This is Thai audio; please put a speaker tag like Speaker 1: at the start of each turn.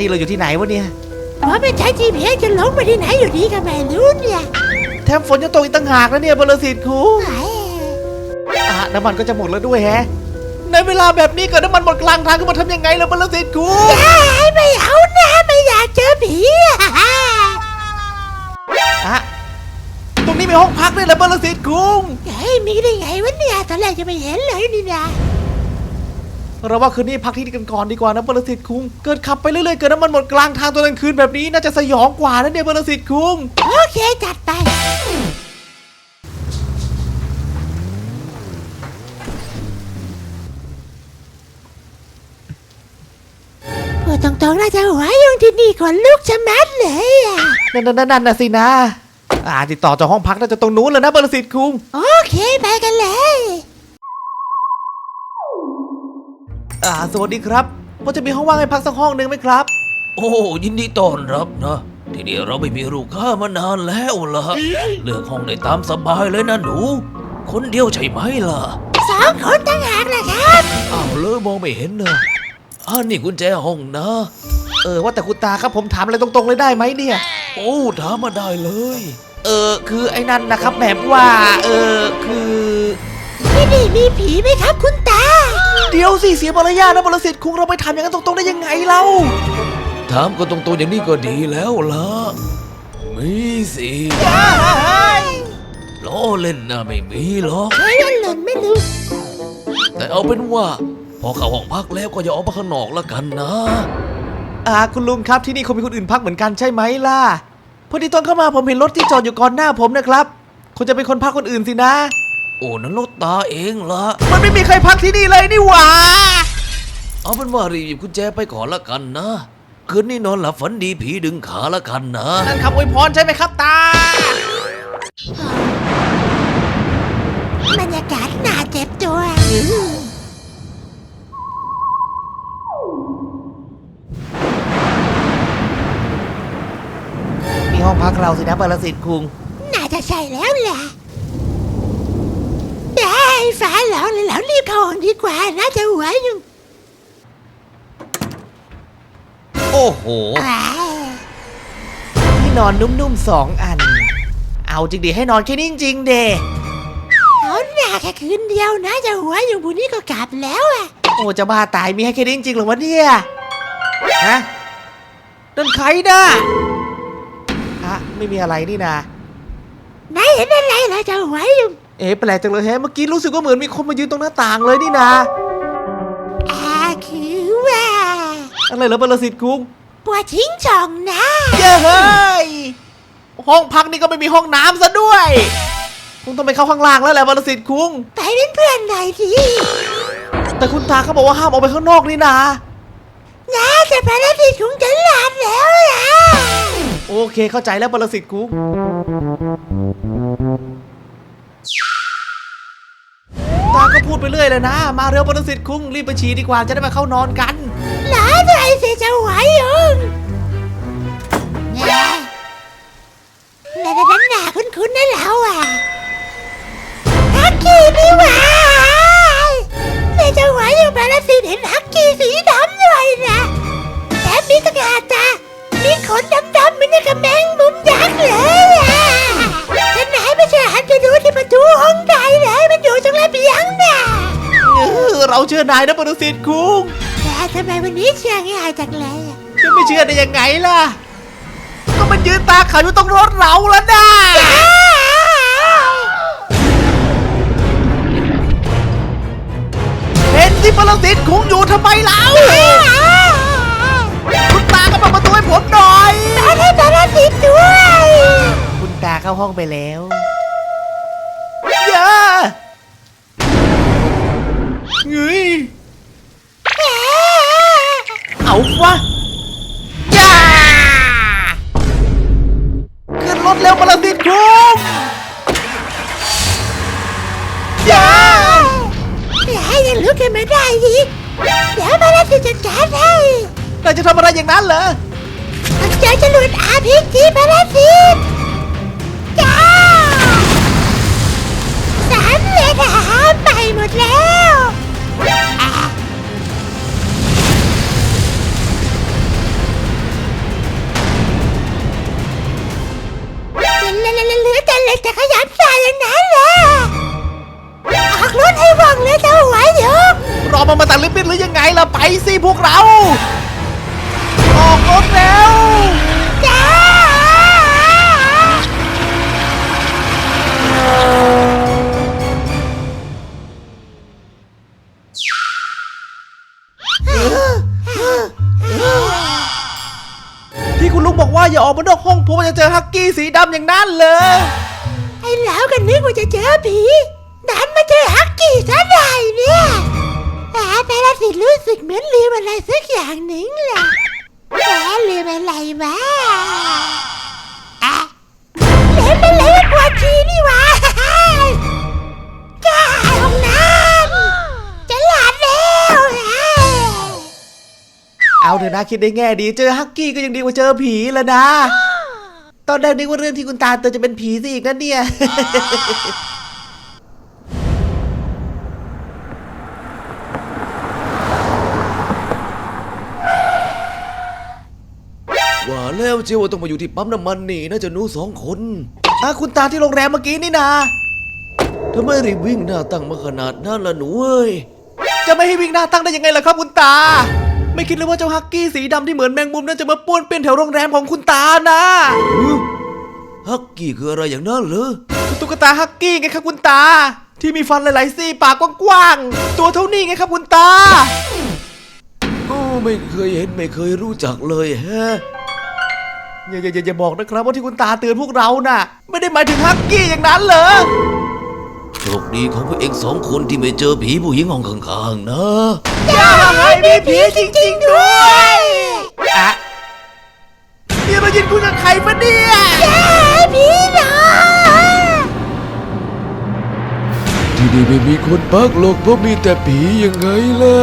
Speaker 1: นี่เราอยู่ที่ไหนวะเนี่ย
Speaker 2: เพราะไม่ใช้ GPS จะหลงไปที่ไหนอยู่ดีก็ไม่รู้เนี่ย
Speaker 1: แถมฝนจะตกอีกต่างหากแล้วเนี่ยบรสิทธิ์คุง
Speaker 2: ไอ้
Speaker 1: อะน้ำมันก็จะหมดแล้วด้วยแฮะ ในเวลาแบบนี้เกิดน้ำมันหมดกลางทางก็มาทำยังไงล่ะบรสิทธิ์คุง
Speaker 2: ไอ้ไม่เอานะไม่อยากเจอผีอะ
Speaker 1: อะตรงนี้มีห้องพักด้วยเหรอบรสิทธิ์คุง
Speaker 2: เฮ้ยมีได้ไงวะเนี่ยตอนแรกจะไม่เห็นเลยนี่นะ
Speaker 1: เราว่าคืนนี้พักที่นี่กันก่อนดีกว่านะบรสิทธิ์คุงเกิดขับไปเรื่อยๆเกิดน้ำมันหมดกลางทางตอนกลางคืนแบบนี้น่าจะสยองกว่านะเนี่ยบรสิทธิ์คุง
Speaker 2: โอเคจัดไปพูดตรงๆน่าจะหัวยุงที่นี่ขนลุกชะมัดเลยอะ
Speaker 1: นั่นนั่นนั่นนะสินะ อ่าติดต่อจากห้องพักน่าจะตรงนู้นเลยนะบรสิทธิ์คุง
Speaker 2: โอเคไปกันเลย
Speaker 1: อ่าสวัสดีครับพอจะมีห้องว่างให้พักสักห้องหนึ่งไหมครับ
Speaker 3: โอ้ยินดีต้อนรับนะ ทีนี้เราไม่มีลูกค้ามานานแล้วล่ะ เลือกห้องได้ตามสบายเลยนะหนู คนเดียวใช่ไหมล่ะ
Speaker 2: สองคนต่างหากนะครับ
Speaker 3: อ้าวเลยมองไม่เห็นเนอะอ่านี่กุญแจห้องนะ
Speaker 1: เออว่าแต่คุณตาครับผมถามอะไรตรงๆเลยได้ไหมเนี่ย
Speaker 3: โอ้ถามมาได้เลย
Speaker 1: เออคือไอ้นั่นนะครับแบบว่า เออคือ
Speaker 2: ที่นี่มีผีไหมครับคุณตา
Speaker 1: เดี๋ยวสิเสียมารยาทนะบรสิทธิ์คุงเราไปถามอย่างนั้นตรงๆได้ยังไงเล่า
Speaker 3: ถามก็ตรงๆอย่างนี้ก็ดีแล้วล่ะมีสิล้อเล่นนะไม่มีหรอก
Speaker 2: ใครวันหล่นไม่รู้
Speaker 3: แต่เอาเป็นว่า พอเข้าห้องพักแล้วก็อย่าออกมาข้างนอกละกันนะ
Speaker 1: อ่าคุณลุงครับที่นี่คงมีคนอื่นพักเหมือนกันใช่ไหมล่ะพอดีตอนเข้ามาผมเห็นรถที่จอดอยู่ก่อนหน้าผมนะครับคุณจะเป็นคนพักคนอื่นสินะ
Speaker 3: โอ้นั่นรถตาเองละ
Speaker 1: มันไม่มีใครพักที่นี่เลยนี่หว่า
Speaker 3: เอาเป็นว่ารีบหยิบกุญแจไปก่อนละกันนะ คืนนี้นอนหลับฝันดีผีดึงขาละกันนะ
Speaker 1: นั่นคำอวยพรใช่ไหมครับตา
Speaker 2: บรรยากาศน่าเจ็บตัว
Speaker 1: มีห้องพักเราสินะบรสิทธิ์คุง
Speaker 2: น่าจะใช่แล้วแหละ ได้ฟ้าหลองเลยแล้วรีบเข้าห้องดีกว่าน่าจะหัวยุง
Speaker 3: โอ้โห
Speaker 2: ว้าว
Speaker 1: ที่นอนนุ่มๆสองอัน เอาจริงดิให้นอนแค่นี้จริงๆเด
Speaker 2: เอาหน้าแค่คืนเดียวนะจะหัวยุงบุนี้ก็กลับแล้วอะ
Speaker 1: โอ้จะบ้าตายมีให้แค่นี้จริงๆเหรอวะเนี่ยฮะนั่นใครนะฮะไม่มีอะไรนี่นะ
Speaker 2: ไหนเห็นอะไรเหรอจะหัวยุง
Speaker 1: เอ๊ะแปลกจังเลยแฮะเมื่อกี้รู้สึกว่าเหมือนมีคนมายืนตรงหน้าต่างเลยนี่นะ
Speaker 2: อาคือว่า
Speaker 1: อะไรเหรอบรสิทธิ์คุง
Speaker 2: ปวดทิ้งช่องนะ
Speaker 1: เย้เฮ้ยห้องพักนี่ก็ไม่มีห้องน้ำซะด้วยคงต้องไปเข้าข้างล่างแล้วแหละบรสิทธิ์คุง
Speaker 2: ไปเป็นเพื่อนหน่อยสิ
Speaker 1: แต่คุณตาเขาบอกว่าห้ามออกไปข้างนอกนี่นะ
Speaker 2: นะจะภารกิจของฉันลาดแล้วล่ะ
Speaker 1: โอเคเข้าใจแล้วบรสิทธิ์คุง พูดไปเรื่อยเลยนะ มาเร็วบรสิทธิ์คุ้งรีบไปฉี่ดีกว่าจะได้มาเข้านอนกัน
Speaker 2: หลาใจเสียจะหัวยุงเนี่ยแล้วดันหนาคุ้นๆนะเราอะฮักกี้นี่หว่าเสียจะหัวยุงภารกิเห็นฮักกี้สีดำด้วยนะแถมมีตะกาตามีขนดำๆเหมือนกับแมงมุ เออเรา
Speaker 1: เชื่อนายนะบรสิทธิ์คุง
Speaker 2: แต่ทำไมวันนี้เชื่อง่ายจังเลยอะ
Speaker 1: จะไม่เชื่อได้ยังไงล่ะ ก็มันยืนตาขาวอยู่ตรงรถเราแล้วนะเห็นที่บรสิทธิ์คุงอยู่ทำไมเล่าคุณตาก็เปิดประตูให้ผมหน่อย
Speaker 2: มาให้บาราติดด้วย
Speaker 1: คุณตาเข้าห้องไปแล้ว วะอย่าขึ้นรถเร็วบรสิทธิ์คุงอย่า
Speaker 2: อย่าให้ยังลุกขึ้นมาได้อีกเดี๋ยวบาราติดจัดการให้
Speaker 1: นายจะทำอะไรอย่างนั้นเหรอ
Speaker 2: มันเจอจรวดอาพีจีบาราติดจ้าสามเหลยทหารไปหมดแล้ว เลยจะขยันสายอย่างนั้นแหละออกรถให้ว่องเลยเจ้าหัวหยก
Speaker 1: รอมามาตัดลิปบิ้นหรือยังไงล่ะไปสิพวกเรา ออกรถแล้ว
Speaker 2: จ้า
Speaker 1: ที่คุณลุงบอกว่าอย่าออกมานอกห้องเพราะว่าจะเจอฮักกี้สีดำอย่างนั้นเลย
Speaker 2: อ้แล้วกันนึกว่าจะเจอผีดันมาเจอฮักกี้ซะหน่อยเนี่ยแต่แต่ละสิรู้สึกเหมือนลืมอะไรสักอย่างหนึ่งแหละแต่ลืมอะไรวะอะลืมอะไรวะปวดชีนี่วะจ้าห้องน้ำจะหลานแล้ว
Speaker 1: เอาเถอะนะคิดได้แง่ดีเจอฮักกี้ก็ยังดีกว่าเจอผีแล้วนะ ตอนแรกนึกว่าเรื่องที่คุณตาเตือนจะเป็นผีซะอีกนะเนี่ย
Speaker 3: ว่าแล้วเจียวว่าต้องมาอยู่ที่ปั๊มน้ำมันนี่น่าจะหนูสองคน
Speaker 1: อะคุณตาที่โรงแรมเมื่อกี้นี่นา
Speaker 3: ทำไมรีบวิ่งหน้าตั้งมาขนาดนั้นล่ะหนูเอ้ย
Speaker 1: จะไม่ให้วิ่งหน้าตั้งได้ยังไงล่ะครับคุณตา ไม่คิดเลยว่าเจ้าฮักกี้สีดำที่เหมือนแมงมุมนั่นจะมาป้วนเปี้ยนแถวโรงแรมของคุณตานะ
Speaker 3: ฮักกี้คืออะไรอย่างนั้นเหรอ
Speaker 1: ตุ๊กตาฮักกี้ไงครับคุณตา ที่มีฟันหลายๆซี่ปากกว้างๆตัวเท่านี้ไงครับคุณตา
Speaker 3: โอ้ไม่เคยเห็นไม่เคยรู้จักเลยแฮะ
Speaker 1: อย่าอย่าอย่าอย่าบอกนะครับว่าที่คุณตาเตือนพวกเราน่ะ ไม่ได้หมายถึงฮักกี้อย่างนั้นเหรอ
Speaker 3: โชคดีของพวกเองสองคนที่ไม่เจอผีผู้หญิงห้องข้างๆนะ
Speaker 1: อย่าให้มีผีจริงๆด้วยอะนี่เรายินคุยกับใครปะเนี่ย
Speaker 2: พี่น้อง
Speaker 3: ที่นี่ไม่มีคนพักหรอกเพราะมีแต่ผียังไงล่ะ